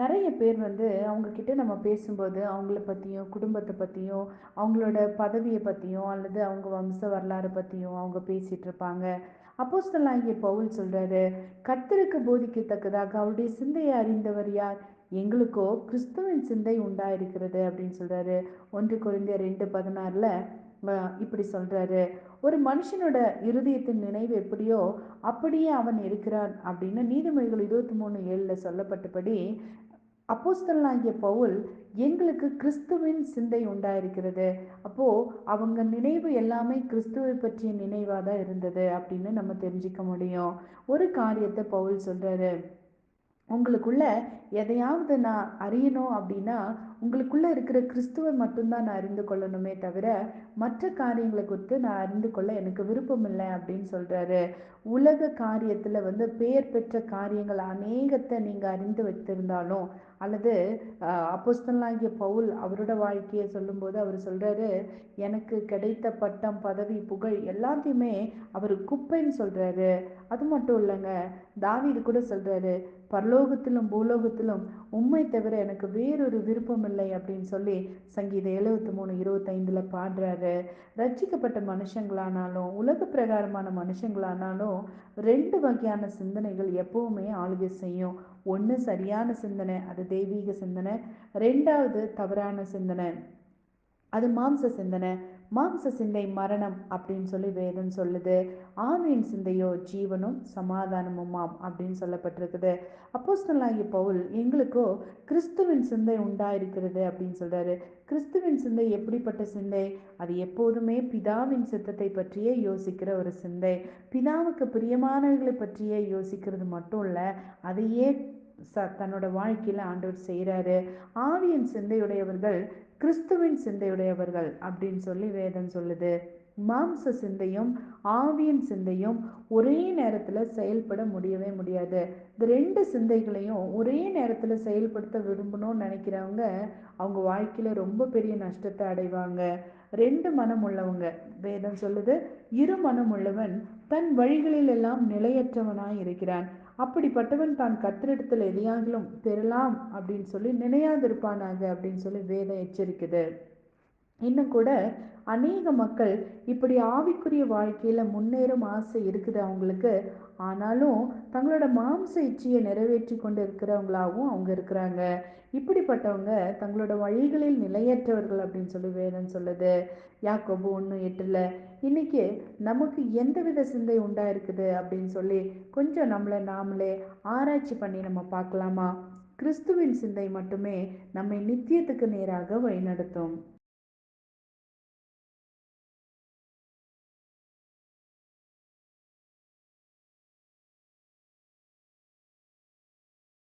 நிறைய பேர் வந்து அவங்கக்கிட்ட நம்ம பேசும்போது அவங்கள பற்றியும் குடும்பத்தை பற்றியும் அவங்களோட பதவியை பற்றியும் அல்லது அவங்க வம்ச வரலாறு பற்றியும் அவங்க பேசிகிட்டு இருப்பாங்க. அப்போஸ்தலாகிய பவுல் சொல்கிறாரு கர்த்தருக்கு போதிக்கத்தக்கதாக அவருடைய சிந்தையை அறிந்தவர் யார்? எங்களுக்கோ கிறிஸ்துவின் சிந்தை உண்டாயிருக்கிறது அப்படின்னு சொல்கிறாரு ஒன்று குறைந்த ரெண்டு பதினாறில் இப்படி சொல்கிறாரு ஒரு மனுஷனோட இருதயத்தின் நினைவு எப்படியோ அப்படியே அவன் இருக்கிறான் அப்படின்னு நீதிமொழிகள் இருபத்தி மூணு ஏழில் சொல்லப்பட்டபடி அப்போஸ்தலாகிய பவுல் எங்களுக்கு கிறிஸ்துவின் சிந்தை உண்டாயிருக்கிறது. அப்போது அவங்க நினைவு எல்லாமே கிறிஸ்துவை பற்றிய நினைவாக தான் இருந்தது அப்படின்னு நம்ம தெரிஞ்சுக்க முடியும். ஒரு காரியத்தை பவுல் சொல்கிறாரு உங்களுக்குள்ள எதையாவது நான் அறியணும் அப்படின்னா உங்களுக்குள்ளே இருக்கிற கிறிஸ்துவை மட்டும்தான் நான் அறிந்து கொள்ளணுமே தவிர மற்ற காரியங்களை குறித்து நான் அறிந்து கொள்ள எனக்கு விருப்பம் இல்லை அப்படின்னு சொல்கிறாரு உலக காரியத்தில் வந்து பெயர் பெற்ற காரியங்கள் அநேகத்தை நீங்கள் அறிந்து வைத்திருந்தாலும் அல்லது அப்போஸ்தலாகிய பவுல் அவரோட வாழ்க்கையை சொல்லும்போது அவர் சொல்கிறாரு எனக்கு கிடைத்த பட்டம் பதவி புகழ் எல்லாத்தையுமே அவர் குப்பைன்னு சொல்கிறாரு அது மட்டும் இல்லைங்க தாவீது கூட சொல்கிறாரு பரலோகத்திலும் பூலோகத்திலும் உண்மை தவிர எனக்கு வேறொரு விருப்பம் இல்லை அப்படின்னு சொல்லி சங்கீதம் எழுபத்தி மூணு இருபத்தைந்துல பாடுறாரு. ரட்சிக்கப்பட்ட மனுஷங்களானாலும் உலக பிரகாரமான மனுஷங்களானாலும் ரெண்டு வகையான சிந்தனைகள் எப்பவுமே ஆளுகை செய்யும். ஒன்று சரியான சிந்தனை அது தெய்வீக சிந்தனை. ரெண்டாவது தவறான சிந்தனை. அது மாம்ச சிந்தனை. மாம்ச சிந்தை மரணம் அப்படின்னு சொல்லி வேதம் சொல்லுது. ஆவியின் சிந்தையோ ஜீவனும் சமாதானமுமாம் அப்படின்னு சொல்லப்பட்டிருக்குது. அப்போஸ்தலாகிய பவுல் எங்களுக்கோ கிறிஸ்துவின் சிந்தை உண்டாயிருக்கிறது அப்படின்னு சொல்றாரு. கிறிஸ்துவின் சிந்தை எப்படிப்பட்ட சிந்தை? அது எப்போதுமே பிதாவின் சித்தத்தை பற்றியே யோசிக்கிற ஒரு சிந்தை. பிதாவுக்கு பிரியமானவர்களை பற்றியே யோசிக்கிறது மட்டும் இல்லை அதையே ச தன்னோட வாழ்க்கையில் ஆண்டவர் செய்கிறாரு ஆவியின் சிந்தையுடையவர்கள் கிறிஸ்துவின் சிந்தையுடையவர்கள் அப்படின்னு சொல்லி வேதம் சொல்லுது. மாம்ச சிந்தையும் ஆவியின் சிந்தையும் ஒரே நேரத்தில் செயல்பட முடியவே முடியாது. இந்த ரெண்டு சிந்தைகளையும் ஒரே நேரத்தில் செயல்படுத்த விரும்பணும்னு நினைக்கிறவங்க அவங்க வாழ்க்கையில் ரொம்ப பெரிய நஷ்டத்தை அடைவாங்க. ரெண்டு மனம் உள்ளவங்க வேதம் சொல்லுது இரு மனம் உள்ளவன் தன் வழிகளில் எல்லாம் நிலையற்றவனாய் இருக்கிறான். அப்படிப்பட்டவன் தான் கத்திரிடத்தில் எதையாகிலும் பெறலாம் அப்படின்னு சொல்லி நினையாதிருப்பானாக அப்படின்னு சொல்லி வேதம் எச்சரிக்குது. இன்னும் கூட அநேக மக்கள் இப்படி ஆவிக்குரிய வாழ்க்கையில முன்னேறும் ஆசை இருக்குது அவங்களுக்கு. ஆனாலும் தங்களோட மாம்ச இச்சையை நிறைவேற்றி கொண்டு இருக்கிறவங்களாகவும் அவங்க இருக்கிறாங்க. இப்படிப்பட்டவங்க தங்களோட வழிகளில் நிலையற்றவர்கள் அப்படின்னு சொல்லி வேதம் சொல்லுது. யாக்கோபு ஒன்றும் எட்டில் இன்னைக்கு நமக்கு எந்தவித சிந்தை உண்டாயிருக்குது? அப்படின்னு சொல்லி கொஞ்சம் நம்மளை நாமளே ஆராய்ச்சி பண்ணி நம்ம பார்க்கலாமா? கிறிஸ்துவின் சிந்தை மட்டுமே நம்மை நித்தியத்துக்கு நேராக வழிநடத்தும்.